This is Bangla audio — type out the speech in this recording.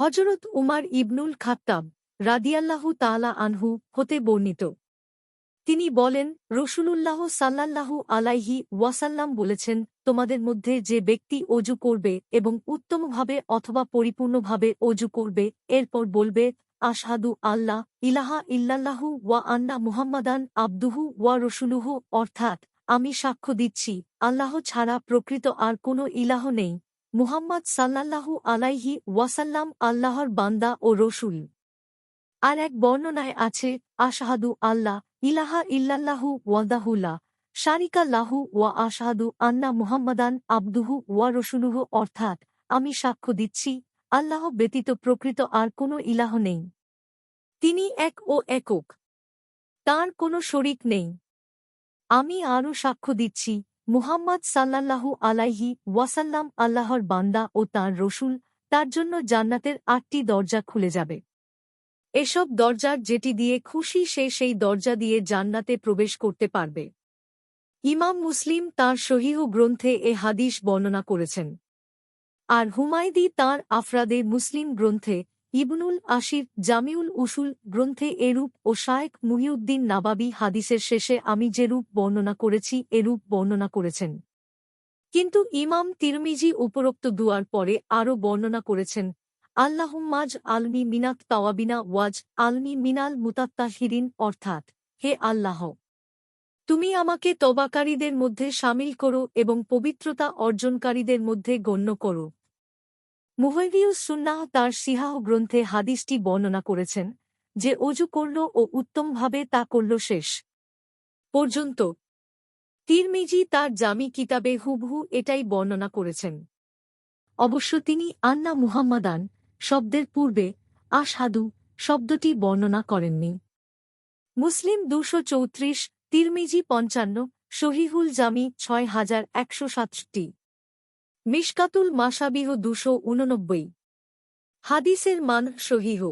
হজরত উমার ইবনুল খাত্তাব রাদিয়াল্লাহু তাআলা আনহু হতে বর্ণিত। তিনি বলেন, রসুলুল্লাহ সাল্লাল্লাহু আলাইহি ওয়াসাল্লাম বলেছেন, তোমাদের মধ্যে যে ব্যক্তি অজু করবে এবং উত্তমভাবে অথবা পরিপূর্ণভাবে অজু করবে, এরপর বলবে, আশহাদু আল্লাহ ইলাহা ইল্লাল্লাহু ওয়া আন্না মুহাম্মাদান আব্দুহু ওয়া রসুলুহু। অর্থাৎ, আমি সাক্ষ্য দিচ্ছি, আল্লাহ ছাড়া প্রকৃত আর কোনো ইলাহ নেই। মুহাম্মদ সাল্লাল্লাহু আলাইহি ওয়াসাল্লাম আল্লাহর বান্দা ও রসুল। আর এক বর্ণনায় আছে, আশাহাদু আল্লাহ ইলাহা ইল্লাল্লাহু ওয়াদাহুল্লাহ শারিকা লাহু ওয়া আশাহাদু আন্না মুহাম্মাদান আব্দুহু ওয়া রসুলুহু। অর্থাৎ, আমি সাক্ষ্য দিচ্ছি, আল্লাহ ব্যতীত প্রকৃত আর কোনো ইলাহ নেই। তিনি এক ও একক। তার কোনো শরিক নেই। আমি আরও সাক্ষ্য দিচ্ছি মুহাম্মদ সাল্লাল্লাহু আলাইহি ওয়াসাল্লাম আল্লাহর বান্দা ও তার রসুল, তার জন্য জান্নাতের আটটি দরজা খুলে যাবে। এসব দরজার যেটি দিয়ে খুশি সে সেই দরজা দিয়ে জান্নাতে প্রবেশ করতে পারবে। ইমাম মুসলিম তাঁর সহিহ গ্রন্থে এ হাদিস বর্ণনা করেছেন। আর হুমায়দি তাঁর আফরাদে মুসলিম গ্রন্থে ইবনুল আশির জামিউল উসুল গ্রন্থে এরূপ ও শায়েক মুহিউদ্দিন নাবাবি হাদিসের শেষে আমি যে রূপ বর্ণনা করেছি এরূপ বর্ণনা করেছেন। কিন্তু ইমাম তিরমিজি উপরোক্ত দুয়ার পরে আরও বর্ণনা করেছেন, আল্লাহুম্মাজ আলমি মিনাত তাওয়াবিনা ওয়াজ আলমি মিনাল মুতাত্তাহিরিন অর্থাৎ, হে আল্লাহ, তুমি আমাকে তবাকারীদের মধ্যে সামিল করো এবং পবিত্রতা অর্জনকারীদের মধ্যে গণ্য করো। মুহৈবিউস সুন্নাহ তার সিহাহ গ্রন্থে হাদিসটি বর্ণনা করেছেন যে অজু করল ও উত্তমভাবে তা করল শেষ পর্যন্ত। তিরমিজি তার জামি কিতাবে হুবহু এটাই বর্ণনা করেছেন। অবশ্য তিনি আন্না মুহাম্মাদান শব্দের পূর্বে আশহাদু শব্দটি বর্ণনা করেননি। মুসলিম দুশো চৌত্রিশ তিরমিজি পঞ্চান্ন শহীহুল জামি ছয় হাজার একশো সাতটি মিশকাতুল মাসাবিহ দুশো উননব্বই হাদিসের মান সহিহ।